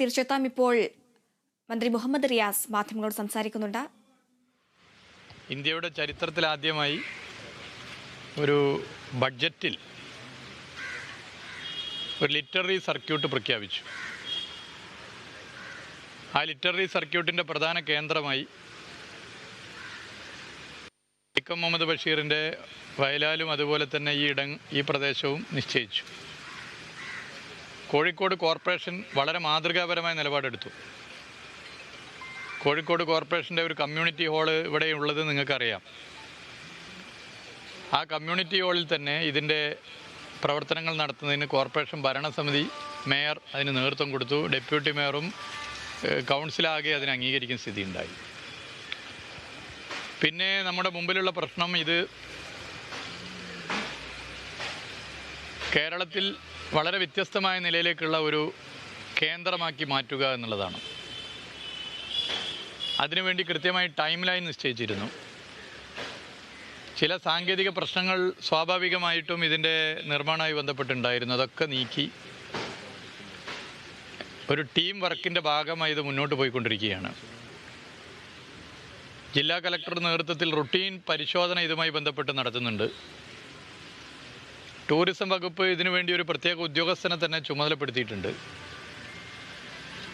തിരിച്ചെത്താം ഇപ്പോൾ മന്ത്രി മുഹമ്മദ് റിയാസ് മാധ്യമങ്ങളോട് സംസാരിക്കുന്നുണ്ട്. ഇന്ത്യയുടെ ചരിത്രത്തിൽ ആദ്യമായി ഒരു ബഡ്ജറ്റിൽ ഒരു ലിറ്റററി സർക്യൂട്ട് പ്രഖ്യാപിച്ചു. ആ ലിറ്റററി സർക്യൂട്ടിന്റെ പ്രധാന കേന്ദ്രമായി വൈക്കം മുഹമ്മദ് ബഷീറിന്റെ വയലാലും അതുപോലെ തന്നെ ഈ ഇടം ഈ പ്രദേശവും നിശ്ചയിച്ചു. കോഴിക്കോട് കോർപ്പറേഷൻ വളരെ മാതൃകാപരമായ നിലപാടെടുത്തു. കോഴിക്കോട് കോർപ്പറേഷന്റെ ഒരു കമ്മ്യൂണിറ്റി ഹാൾ ഇവിടെ ഉള്ളത് നിങ്ങൾക്കറിയാം. ആ കമ്മ്യൂണിറ്റി ഹാളിൽ തന്നെ ഇതിന്റെ പ്രവർത്തനങ്ങൾ നടത്തുന്നതിന് കോർപ്പറേഷൻ ഭരണസമിതി മേയർ അതിന് നേതൃത്വം കൊടുത്തു. ഡെപ്യൂട്ടി മേയറും കൗൺസിലാകെ അതിനെ അംഗീകരിക്കുന്ന സ്ഥിതി ഉണ്ടായി പിന്നെ നമ്മുടെ മുമ്പിലുള്ള പ്രശ്നം ഇത് കേരളത്തിൽ വളരെ വ്യത്യസ്തമായ നിലയിലേക്കുള്ള ഒരു കേന്ദ്രമാക്കി മാറ്റുക എന്നുള്ളതാണ്. അതിനുവേണ്ടി കൃത്യമായി ടൈം ലൈൻ നിശ്ചയിച്ചിരുന്നു. ചില സാങ്കേതിക പ്രശ്നങ്ങൾ സ്വാഭാവികമായിട്ടും ഇതിന്റെ നിർമ്മാണമായി ബന്ധപ്പെട്ടുണ്ടായിരുന്നു. അതൊക്കെ നീക്കി ഒരു ടീം വർക്കിന്റെ ഭാഗമായി ഇത് മുന്നോട്ട് പോയിക്കൊണ്ടിരിക്കുകയാണ്. ജില്ലാ കലക്ടറുടെ നേതൃത്വത്തിൽ റുട്ടീൻ പരിശോധന ഇതുമായി ബന്ധപ്പെട്ട് നടത്തുന്നുണ്ട്. ടൂറിസം വകുപ്പ് ഇതിനു വേണ്ടി ഒരു പ്രത്യേക ഉദ്യോഗസ്ഥനെ തന്നെ ചുമതലപ്പെടുത്തിയിട്ടുണ്ട്.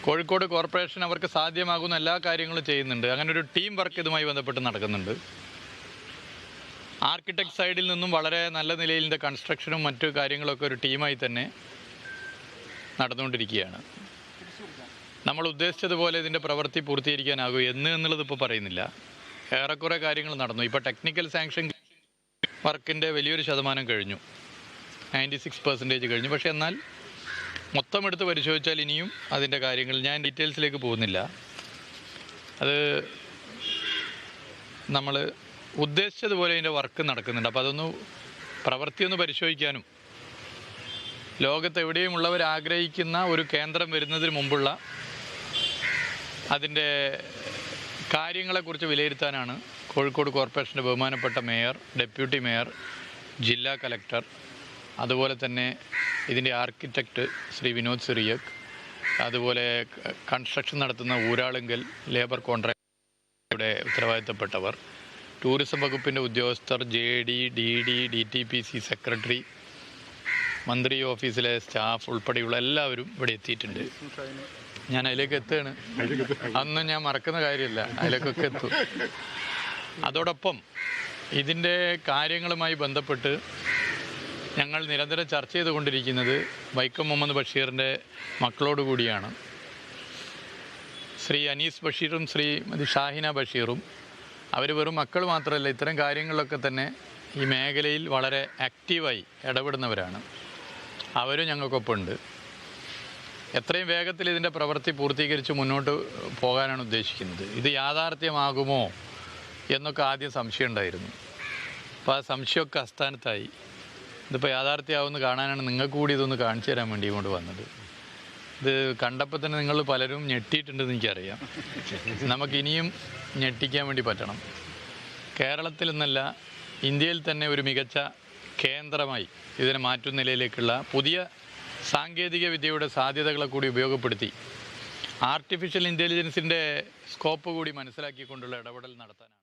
കോഴിക്കോട് കോർപ്പറേഷൻ അവർക്ക് സാധ്യമാകുന്ന എല്ലാ കാര്യങ്ങളും ചെയ്യുന്നുണ്ട്. അങ്ങനെ ഒരു ടീം വർക്ക് ഇതുമായി ബന്ധപ്പെട്ട് നടക്കുന്നുണ്ട്. ആർക്കിടെക്ട് സൈഡിൽ നിന്നും വളരെ നല്ല നിലയിൽ ഇതിന്റെ കൺസ്ട്രക്ഷനും മറ്റു കാര്യങ്ങളൊക്കെ ഒരു ടീമായി തന്നെ നടന്നുകൊണ്ടിരിക്കുകയാണ്. നമ്മൾ ഉദ്ദേശിച്ചതുപോലെ ഇതിന്റെ പ്രവൃത്തി പൂർത്തീകരിക്കാനാകും എന്ന് എന്നുള്ളത് ഇപ്പോൾ പറയുന്നില്ല. ഏറെക്കുറെ കാര്യങ്ങൾ നടന്നു. ഇപ്പോൾ ടെക്നിക്കൽ സാങ്ഷൻ വർക്കിന്റെ വലിയൊരു ശതമാനം കഴിഞ്ഞു. നയന്റി സിക്സ് പെർസെന്റേജ് കഴിഞ്ഞു. പക്ഷേ എന്നാൽ മൊത്തം എടുത്ത് പരിശോധിച്ചാൽ ഇനിയും അതിന്റെ കാര്യങ്ങൾ ഞാൻ ഡീറ്റെയിൽസിലേക്ക് പോകുന്നില്ല. അത് നമ്മൾ ഉദ്ദേശിച്ചതുപോലെ അതിന്റെ വർക്ക് നടക്കുന്നുണ്ട്. അപ്പോൾ അതൊന്ന് പ്രവൃത്തിയൊന്ന് പരിശോധിക്കാനും ലോകത്ത് എവിടെയും ഉള്ളവർ ആഗ്രഹിക്കുന്ന ഒരു കേന്ദ്രം വരുന്നതിന് മുമ്പുള്ള അതിന്റെ കാര്യങ്ങളെക്കുറിച്ച് വിലയിരുത്താനാണ് കോഴിക്കോട് കോർപ്പറേഷന്റെ ബഹുമാനപ്പെട്ട മേയർ ഡെപ്യൂട്ടി മേയർ ജില്ലാ കലക്ടർ അതുപോലെ തന്നെ ഇതിന്റെ ആർക്കിടെക്റ്റ് ശ്രീ വിനോദ് സിറിയക് അതുപോലെ കൺസ്ട്രക്ഷൻ നടത്തുന്ന ഊരാളുങ്കൽ ലേബർ കോൺട്രാക്ടറുടെ ഉത്തരവാദിത്തപ്പെട്ടവർ ടൂറിസം വകുപ്പിന്റെ ഉദ്യോഗസ്ഥർ J D D D D T P C secretary മന്ത്രി ഓഫീസിലെ സ്റ്റാഫ് ഉൾപ്പെടെയുള്ള എല്ലാവരും ഇവിടെ എത്തിയിട്ടുണ്ട്. ഞാൻ അതിലേക്ക് എത്തുകയാണ്. അന്നും ഞാൻ മറക്കുന്ന കാര്യമില്ല. അതിലേക്കൊക്കെ എത്തും. അതോടൊപ്പം ഇതിന്റെ കാര്യങ്ങളുമായി ബന്ധപ്പെട്ട് ഞങ്ങൾ നിരന്തരം ചർച്ച ചെയ്തുകൊണ്ടിരിക്കുന്നത് വൈക്കം മുഹമ്മദ് ബഷീറിന്റെ മക്കളോട് കൂടിയാണ്. ശ്രീ അനീസ് ബഷീറും ശ്രീ ഷാഹിന ബഷീറും അവർ വെറും മക്കൾ മാത്രമല്ല ഇത്തരം കാര്യങ്ങളിലൊക്കെ തന്നെ ഈ മേഖലയിൽ വളരെ ആക്റ്റീവായി ഇടപെടുന്നവരാണ്. അവരും ഞങ്ങൾക്കൊപ്പമുണ്ട്. എത്രയും വേഗത്തിൽ ഇതിന്റെ പ്രവൃത്തി പൂർത്തീകരിച്ച് മുന്നോട്ട് പോകാനാണ് ഉദ്ദേശിക്കുന്നത്. ഇത് യാഥാർത്ഥ്യമാകുമോ എന്നൊക്കെ ആദ്യം സംശയം ഉണ്ടായിരുന്നു. അപ്പോൾ ആ സംശയമൊക്കെ അസ്ഥാനത്തായി. ഇതിപ്പോൾ യാഥാർത്ഥ്യമാവുമെന്ന് കാണാനാണ് നിങ്ങൾക്ക് കൂടി ഇതൊന്ന് കാണിച്ചു തരാൻ വേണ്ടി കൊണ്ട് വന്നത്. ഇത് കണ്ടപ്പോൾ തന്നെ നിങ്ങൾ പലരും ഞെട്ടിയിട്ടുണ്ടെന്ന് എനിക്കറിയാം. നമുക്ക് ഇനിയും ഞെട്ടിക്കാൻ വേണ്ടി പറ്റണം. കേരളത്തിൽ നിന്നല്ല ഇന്ത്യയിൽ തന്നെ ഒരു മികച്ച കേന്ദ്രമായി ഇതിനെ മാറ്റുന്ന നിലയിലേക്കുള്ള പുതിയ സാങ്കേതിക വിദ്യയുടെ സാധ്യതകളെ കൂടി ഉപയോഗപ്പെടുത്തി ആർട്ടിഫിഷ്യൽ ഇന്റലിജൻസിന്റെ സ്കോപ്പ് കൂടി മനസ്സിലാക്കിക്കൊണ്ടുള്ള ഇടപെടൽ നടത്താനാണ്.